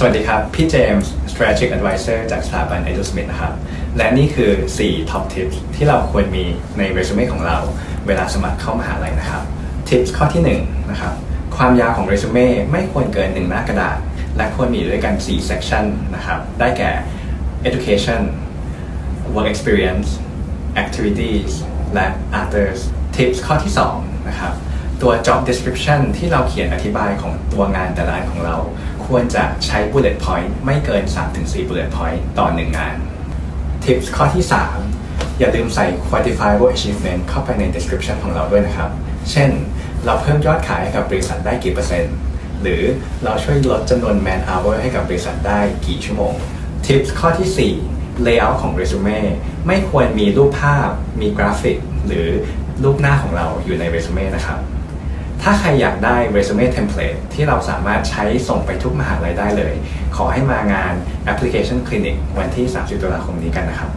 สวัสดีครับ พี่เจมส์ strategic advisor จากสถาบัน e d u s m i t h นะครับ และนี่คือ 4 top tips ที่เราควรมีในเรซูเม่ของเรา เวลาสมัครเข้ามหาลัยนะครับ tips ข้อที่1นะครับ ความยาวของเรซูเม่ไม่ควรเกิน 1 หน้ากระดาษ และควรมีด้วยกัน 4 section นะครับ ได้แก่ education work experience activities และ others tips ข้อที่2นะครับตัว job description ที่เราเขียนอธิบายของตัวงานแต่ละอันของเรา ควรจะใช้ bullet point ไม่เกิน 3-4 bullet point ต่อ1งาน tips ข้อที่ 3 อย่าลืมใส่ quantifiable achievement เข้าไปใน description ของเราด้วยนะครับ เช่น เราเพิ่มยอดขายให้กับบริษัทได้กี่เปอร์เซ็นต์ หรือเราช่วยลดจำนวน man hour ให้กับบริษัทได้กี่ชั่วโมง tips ข้อที่ 4 layout ของ resume ไม่ควรมีรูปภาพ มีกราฟิก หรือรูปหน้าของเราอยู่ใน resume นะครับ ถ้าใครอยากได้ resume template ที่เราสามารถใช้ส่งไปทุกมหาลัยได้เลย ขอให้มางาน application clinic วันที่ 30 ตุลาคมนี้กันนะครับ